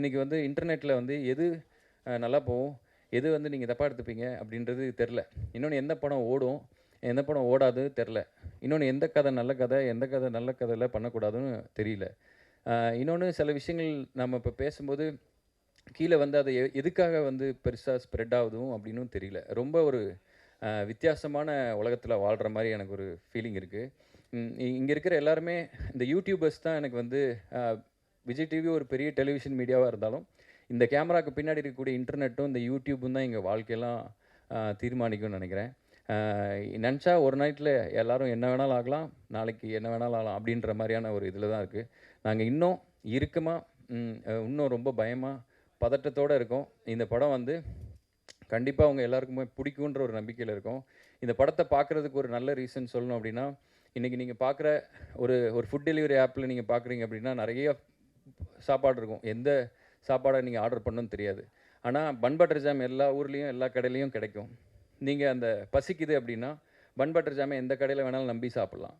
இன்றைக்கி வந்து இன்டர்நெட்டில் வந்து எது நல்லா போகும் எது வந்து நீங்கள் தப்பாக எடுத்துப்பீங்க அப்படின்றது தெரில இன்னொன்று எந்த படம் ஓடும் எந்த படம் ஓடாது தெரில இன்னொன்று எந்த கதை நல்ல கதை எந்த கதை நல்ல கதையில் பண்ணக்கூடாதுன்னு தெரியல. இன்னொன்று சில விஷயங்கள் நம்ம இப்போ பேசும்போது கீழே வந்து அது எ- எதுக்காக வந்து பெருசாக ஸ்ப்ரெட் ஆகுதும் அப்படின்னும் தெரியல. ரொம்ப ஒரு வித்தியாசமான உலகத்தில் வாழ்கிற மாதிரி எனக்கு ஒரு ஃபீலிங் இருக்குது இங்கே இருக்கிற எல்லாருமே இந்த யூடியூபர்ஸ் தான் எனக்கு வந்து விஜய் டிவி ஒரு பெரிய டெலிவிஷன் மீடியாவாக இருந்தாலும் இந்த கேமராக்கு பின்னாடி இருக்கக்கூடிய இன்டர்நெட்டும் இந்த யூடியூப்பும் தான் எங்கள் வாழ்க்கையெல்லாம் தீர்மானிக்கும்னு நினைக்கிறேன். நினச்சா ஒரு நைட்டில் எல்லாரும் என்ன வேணாலும் ஆகலாம் நாளைக்கு என்ன வேணாலும் ஆகலாம் அப்படின்ற மாதிரியான ஒரு இதில் தான் இருக்குது நாங்கள் இன்னும் இறுக்கமாக இன்னும் ரொம்ப பயமாக பதட்டத்தோடு இருக்கோம். இந்த படம் வந்து கண்டிப்பாக அவங்க எல்லாருக்குமே பிடிக்குன்ற ஒரு நம்பிக்கையில் இருக்கும். இந்த படத்தை பார்க்குறதுக்கு ஒரு நல்ல ரீசன் சொல்லணும் அப்படின்னா இன்றைக்கி நீங்கள் பார்க்குற ஒரு ஒரு ஃபுட் டெலிவரி ஆப்பில் நீங்கள் பார்க்குறீங்க அப்படின்னா நிறைய சாப்பாடு இருக்கும். எந்த சாப்பாடை நீங்கள் ஆர்டர் பண்ணணும்னு தெரியாது. ஆனால் பன் பட்டர் ஜாம் எல்லா ஊர்லேயும் எல்லா கடையிலையும் கிடைக்கும். நீங்கள் அந்த பசிக்குது அப்படின்னா பன் பட்டர் ஜாமை எந்த கடையில் வேணாலும் நம்பி சாப்பிட்லாம்.